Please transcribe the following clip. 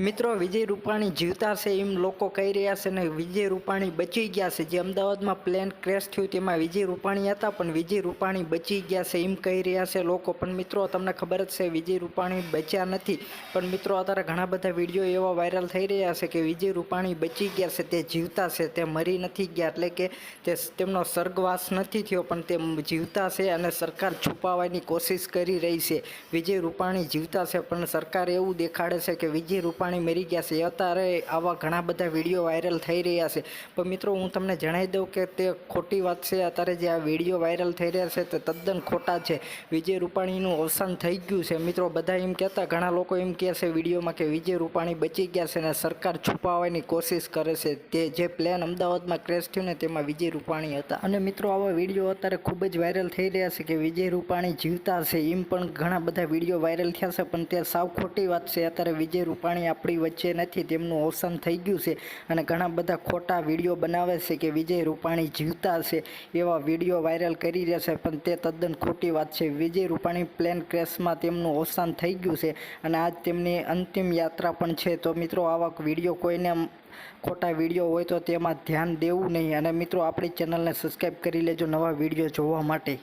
મિત્રો, વિજય રૂપાણી જીવતા છે એમ લોકો કહી રહ્યા છે ને, વિજય રૂપાણી બચી ગયા છે. જે અમદાવાદમાં પ્લેન ક્રેશ થયું તેમાં વિજય રૂપાણી હતા, પણ વિજય રૂપાણી બચી ગયા છે એમ કહી રહ્યા છે લોકો. પણ મિત્રો, તમને ખબર જ છે, વિજય રૂપાણી બચ્યા નથી. પણ મિત્રો, અત્યારે ઘણા બધા વીડિયો એવા વાયરલ થઈ રહ્યા છે કે વિજય રૂપાણી બચી ગયા છે, તે જીવતા છે, તે મરી નથી ગયા. એટલે કે તે તેમનો સ્વર્ગવાસ નથી થયો, પણ તે જીવતા છે અને સરકાર છુપાવવાની કોશિશ કરી રહી છે. વિજય રૂપાણી જીવતા છે, પણ સરકાર એવું દેખાડે છે કે વિજય રૂપાણી મરી ગયા છે. અત્યારે આવા ઘણા બધા વીડિયો વાયરલ થઈ રહ્યા છે. પણ મિત્રો, હું તમને જણાવી દઉં કે તે ખોટી વાત છે. અત્યારે જે આ વીડિયો વાયરલ થઈ રહ્યા છે તે તદ્દન ખોટા છે. વિજય રૂપાણીનું અવસાન થઈ ગયું છે. મિત્રો, બધા એમ કહેતા, ઘણા લોકો એમ કહે છે વિડીયોમાં કે વિજય રૂપાણી બચી ગયા છે અને સરકાર છુપાવવાની કોશિશ કરે છે. તે જે પ્લેન અમદાવાદમાં ક્રેશ થયું ને તેમાં વિજય રૂપાણી હતા. અને મિત્રો, આવા વીડિયો અત્યારે ખૂબ જ વાયરલ થઈ રહ્યા છે કે વિજય રૂપાણી જીવતા છે એમ પણ ઘણા બધા વીડિયો વાયરલ થયા છે. પણ તે સાવ ખોટી વાત છે. અત્યારે વિજય રૂપાણી આપણી વચ્ચે નથી, તેમનું અવસાન થઈ ગયું છે. અને ઘણા બધા ખોટા વીડિયો બનાવે છે કે વિજય રૂપાણી જીવતા છે એવા વીડિયો વાયરલ કરી રહ્યા છે. પણ તે તદ્દન ખોટી વાત છે. વિજય રૂપાણી પ્લેન ક્રેશમાં તેમનું અવસાન થઈ ગયું છે અને આજ તેમની અંતિમ યાત્રા પણ છે. તો મિત્રો, આવા વીડિયો કોઈને ખોટા વીડિયો હોય તો તેમાં ધ્યાન દેવું નહીં. અને મિત્રો, આપણી ચેનલને સબસ્ક્રાઈબ કરી લેજો નવા વીડિયો જોવા માટે.